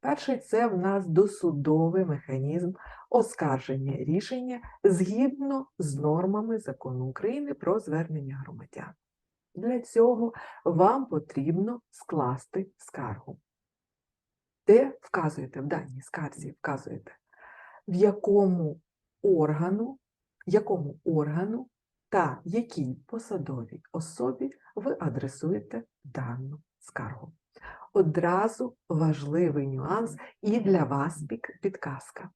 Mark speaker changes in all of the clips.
Speaker 1: Перший це в нас досудовий механізм оскарження рішення згідно з нормами закону України про звернення громадян. Для цього вам потрібно скласти скаргу. Де вказуєте в даній скарзі, вказуєте, в якому органу, якому органу та якій посадовій особі ви адресуєте дану скаргу. Одразу важливий нюанс і для вас підказка.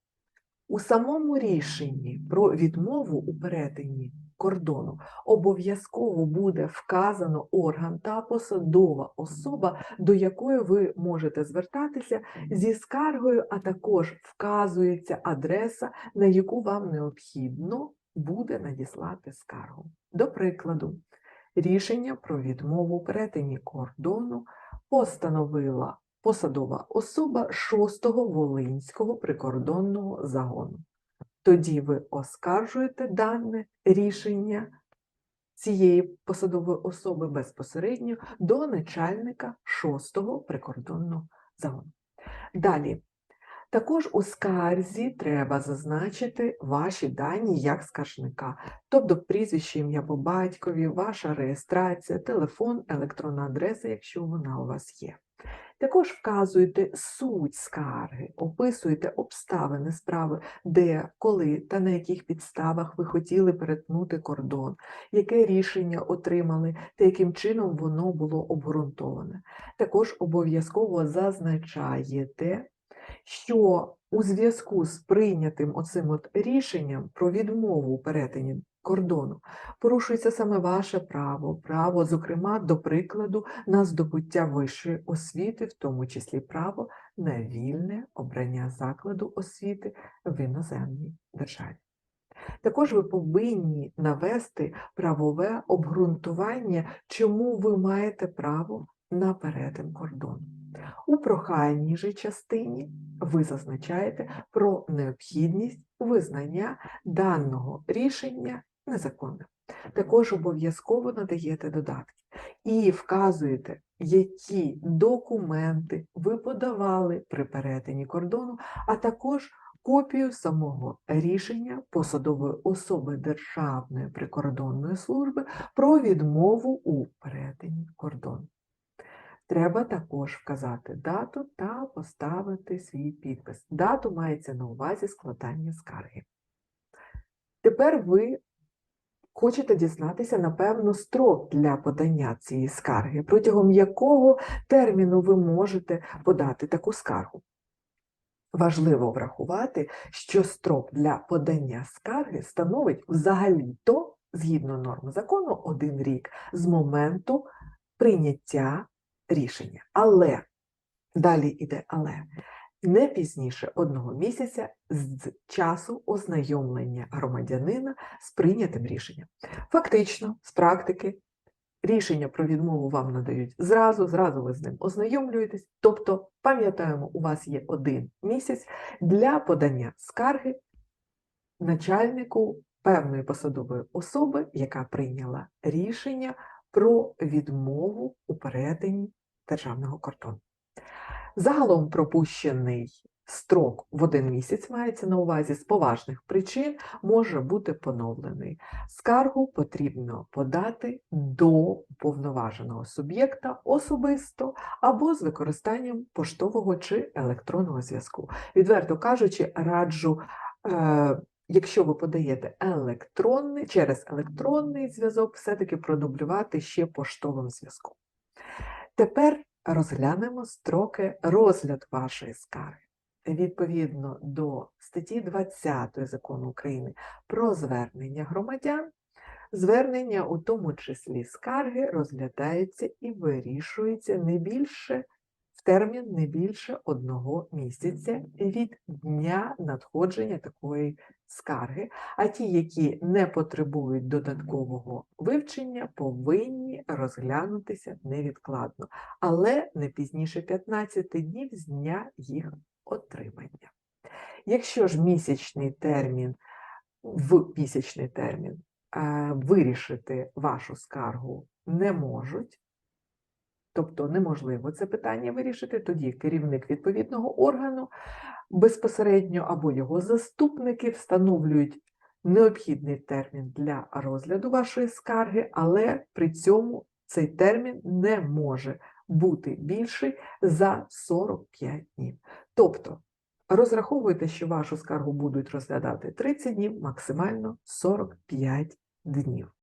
Speaker 1: У самому рішенні про відмову у перетині кордону обов'язково буде вказано орган та посадова особа, до якої ви можете звертатися зі скаргою, а також вказується адреса, на яку вам необхідно буде надіслати скаргу. До прикладу, рішення про відмову у перетині кордону постановила посадова особа 6-го Волинського прикордонного загону. Тоді ви оскаржуєте дане рішення цієї посадової особи безпосередньо до начальника 6-го прикордонного загону. Далі. Також у скарзі треба зазначити ваші дані як скаржника, тобто прізвище, ім'я по батькові, ваша реєстрація, телефон, електронна адреса, якщо вона у вас є. Також вказуєте суть скарги, описуєте обставини справи, де, коли та на яких підставах ви хотіли перетнути кордон, яке рішення отримали та яким чином воно було обґрунтоване. Також обов'язково зазначаєте, що у зв'язку з прийнятим оцим от рішенням про відмову у перетині кордону порушується саме ваше право, право, зокрема, до прикладу, на здобуття вищої освіти, в тому числі право на вільне обрання закладу освіти в іноземній державі. Також ви повинні навести правове обґрунтування, чому ви маєте право на перетин кордону. У прохальній же частині ви зазначаєте про необхідність визнання даного рішення незаконним. Також обов'язково надаєте додатки і вказуєте, які документи ви подавали при перетині кордону, а також копію самого рішення посадової особи Державної прикордонної служби про відмову у перетині кордону. Треба також вказати дату та поставити свій підпис. Дату мається на увазі складання скарги. Тепер ви хочете дізнатися, напевно, строк для подання цієї скарги, протягом якого терміну ви можете подати таку скаргу. Важливо врахувати, що строк для подання скарги становить взагалі-то, згідно норм закону, один рік з моменту прийняття рішення. Але, далі йде але, не пізніше одного місяця з часу ознайомлення громадянина з прийнятим рішенням. Фактично, з практики, рішення про відмову вам надають зразу, зразу ви з ним ознайомлюєтесь. Тобто, пам'ятаємо, у вас є один місяць для подання скарги начальнику певної посадової особи, яка прийняла рішення про відмову у перетині державного кордону. Загалом пропущений строк в один місяць мається на увазі з поважних причин може бути поновлений. Скаргу потрібно подати до повноваженого суб'єкта особисто або з використанням поштового чи електронного зв'язку. Відверто кажучи, раджу. Е Якщо ви подаєте електронний через електронний зв'язок, все-таки продублювати ще поштовим зв'язком. Тепер розглянемо строки розгляду вашої скарги. Відповідно до статті 20 закону України про звернення громадян, звернення, у тому числі скарги, розглядаються і вирішуються не більше термін не більше одного місяця від дня надходження такої скарги, а ті, які не потребують додаткового вивчення, повинні розглянутися невідкладно, але не пізніше 15 днів з дня їх отримання. Якщо ж місячний термін в місячний термін е, вирішити вашу скаргу не можуть, тобто неможливо це питання вирішити, тоді керівник відповідного органу безпосередньо або його заступники встановлюють необхідний термін для розгляду вашої скарги, але при цьому цей термін не може бути більший за 45 днів. Тобто розраховуйте, що вашу скаргу будуть розглядати 30 днів, максимально 45 днів.